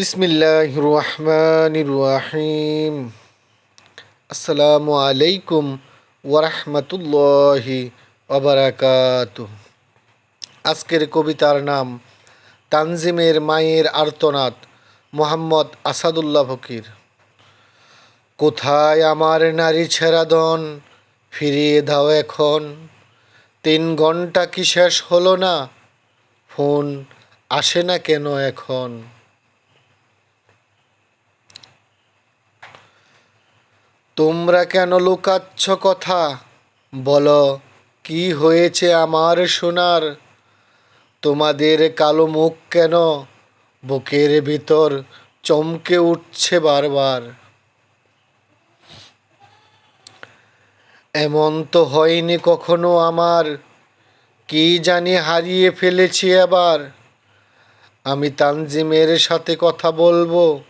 বিসমিল্লাহ রহমান রাহিম আসসালামু আলাইকুম ওরহমতুল্লাহি ওবরাকাত আজকের কবিতার নাম তানজিমের মায়ের আর্তনাদ, মোহাম্মদ আসাদুল্লাহ ফকির। কোথায় আমার নারী ছেড়াদন ফিরিয়ে দাও এখন। তিন ঘণ্টা কি শেষ হলো না? ফোন আসে না কেন এখন? তোমরা কেন লুকাচ্ছ কথা? বলো, কি হয়েছে আমার সোনার তোমাদের কালো মুখ কেন? বুকের ভিতর চমকে উঠছে বারবার। এমন তো হয়নি কখনো আমার। কি জানি হারিয়ে ফেলেছি আবার। আমি তানজিমের সাথে কথা বলব।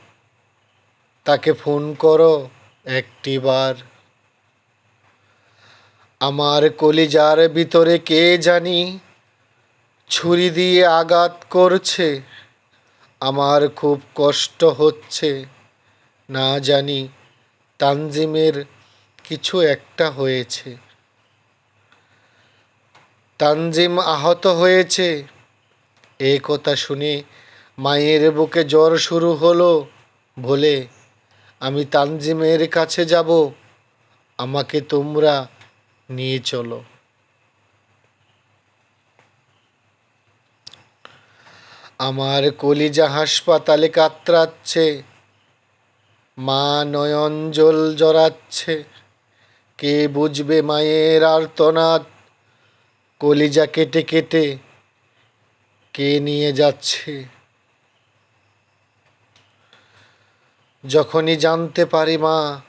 তাকে ফোন করো। একটিবার আমার কলিজার ভিতরে কে জানি ছুরি দিয়ে আঘাত করছে। আমার খুব কষ্ট হচ্ছে। না জানি তানজিমের কিছু একটা হয়েছে। তানজিম আহত হয়েছে। এই কথা শুনে মায়ের বুকে জ্বর শুরু হলো বলে আমি তানজিমের কাছে যাব। আমাকে তোমরা নিয়ে চলো। আমার কলিজা হাসপাতালে কাতরাচ্ছে, মা নয়ন জল জড়াচ্ছে। কে বুঝবে মায়ের আর্তনাদ? কলিজা কেটে কেটে কে নিয়ে যাচ্ছে? যখনই জানতে পারি মা,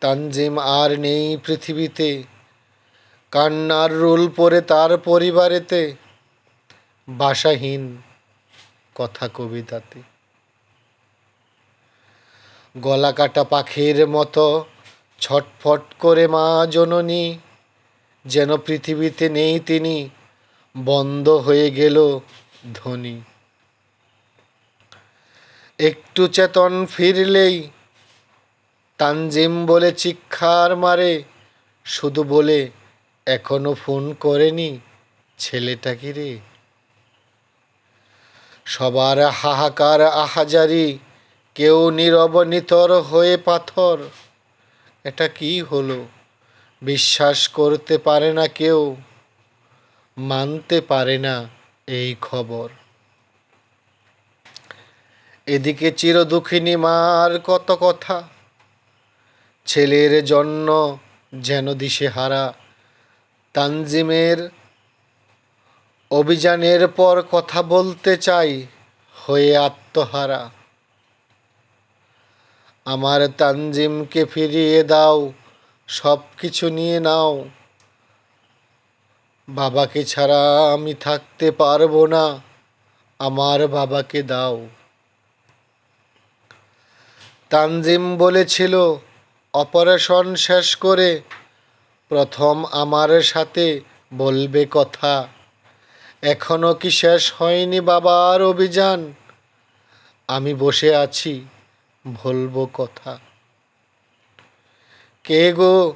তানজিম আর নেই পৃথিবীতে। কান্নার রোল পরে তার পরিবারেতে। বাসাহীন কথা কবিতাতে। গলা কাটা পাখির মতো ছটফট করে মা জননী, যেন পৃথিবীতে নেই তিনি, বন্ধ হয়ে গেল ধ্বনি একটু চেতন ফিরলেই তানজিম বলে চিক্ষার মারে, শুধু বলে, এখনও ফোন করেনি ছেলেটা কি রে? সবার হাহাকার আহাজারি, কেউ নীরব নিতর হয়ে পাথর। এটা কি হলো? বিশ্বাস করতে পারে না কেউ, মানতে পারে না এই খবর। এদিকে চির দুঃখিনী মার কত কথা। ছেলের জন্য যেন দিশেহারা। তানজিমের অভিযানের পর কথা বলতে চাই হয়ে আত্মহারা। আমার তানজিমকে ফিরিয়ে দাও সব কিছু নিয়ে নাও। বাবাকে ছাড়া আমি থাকতে পারব না, আমার বাবাকে দাও। তানজিম বলেছিল, অপারেশন শেষ করে প্রথম আমার সাথে বলবে কথা। এখনও কি শেষ হয়নি বাবার অভিযান? আমি বসে আছি, বলব কথা। কে গো?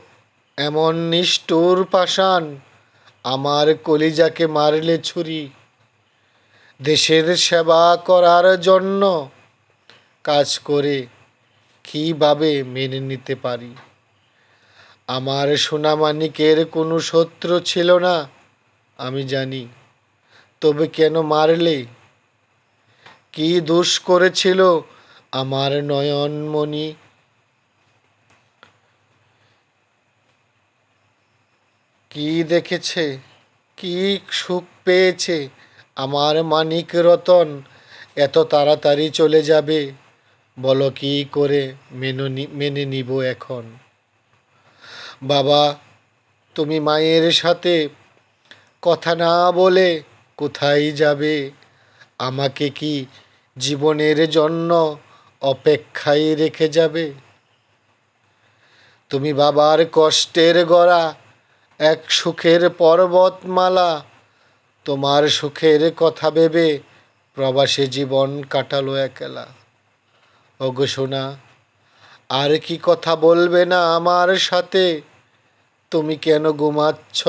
এমন নিষ্ঠুর পাষাণ, আমার কলিজাকে মারলে ছুরি। দেশের সেবা করার জন্য কাজ করে কীভাবে মেনে নিতে পারি? আমার সোনামানিকের কোনো শত্রু ছিল না, আমি জানি। তবে কেন মারলে? কি দোষ করেছিল আমার নয়নমণি? কি দেখেছে? কি সুখ পেয়েছে আমার মানিক রতন? এত তাড়াতাড়ি চলে যাবে। বলো কি করে মেনে মেনে নিব এখন? বাবা, তুমি মায়ের সাথে কথা না বলে কোথায় যাবে? আমাকে কি জীবনের জন্য অপেক্ষায় রেখে যাবে? তুমি বাবার কষ্টের গড়া, এক সুখের পর্বতমালা। তোমার সুখের কথা ভেবে প্রবাসে জীবন কাটালো একলা। ওগো আর কি কথা বলবে না আমার সাথে? তুমি কেন ঘুমাচ্ছ?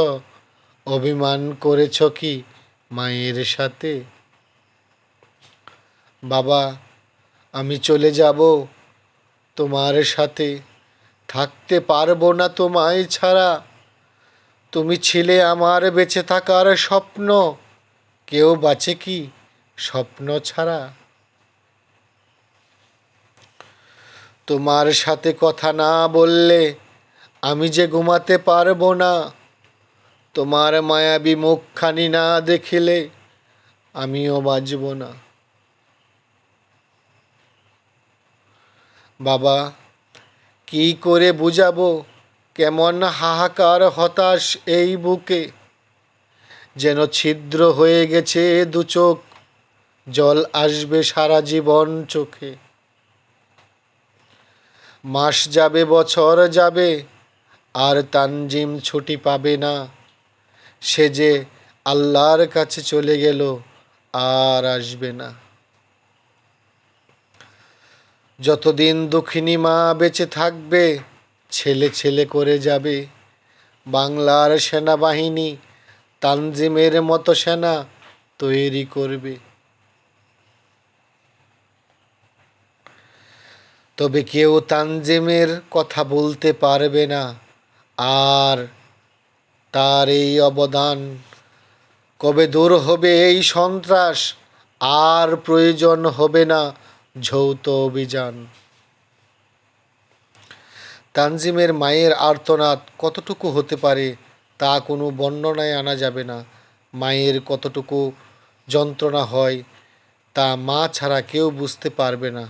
অভিমান করেছ কি মায়ের সাথে? বাবা, আমি চলে যাব। তোমার সাথে থাকতে পারব না তোমায় ছাড়া। তুমি ছিলে আমার বেঁচে থাকার স্বপ্ন। কেউ বাঁচে কি স্বপ্ন ছাড়া? তোমার সাথে কথা না বললে আমি যে ঘুমাতে পারব না। তোমার মায়াবী মুখখানি না দেখিলে আমিও বাঁচব না। বাবা, কি করে বুঝাবো কেমন হাহাকার হতাশ এই বুকে? যেন ছিদ্র হয়ে গেছে দু চোখ, জল আসবে সারা জীবন চোখে। মাস যাবে, বছর যাবে, আর তানজিম ছুটি পাবে না। সে যে আল্লাহর কাছে চলে গেল, আর আসবে না। যতদিন দক্ষিণী মা বেঁচে থাকবে, ছেলে ছেলে করে যাবে। বাংলার সেনাবাহিনী তানজিমের মতো সেনা তৈরি করবে। তবে কেউ তানজিমের কথা বলতে পারবে না। আর তার এই অবদান কবে দূর হবে এই সন্ত্রাস? আর প্রয়োজন হবে না যৌথ অভিযান। তানজিমের মায়ের আর্তনাদ কতটুকু হতে পারে তা কোনো বর্ণনায় আনা যাবে না। মায়ের কতটুকু যন্ত্রণা হয় তা মা ছাড়া কেউ বুঝতে পারবে না।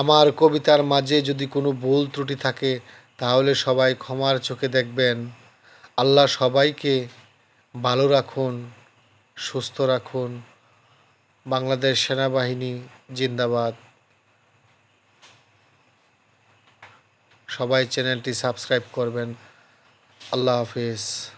আমার কবিতার মাঝে যদি কোনো ভুল ত্রুটি থাকে, তাহলে সবাই ক্ষমার চোখে দেখবেন। আল্লাহ সবাইকে ভালো রাখুন, সুস্থ রাখুন। বাংলাদেশ সেনাবাহিনী জিন্দাবাদ। সবাই চ্যানেলটি সাবস্ক্রাইব করবেন। আল্লাহ হাফিজ।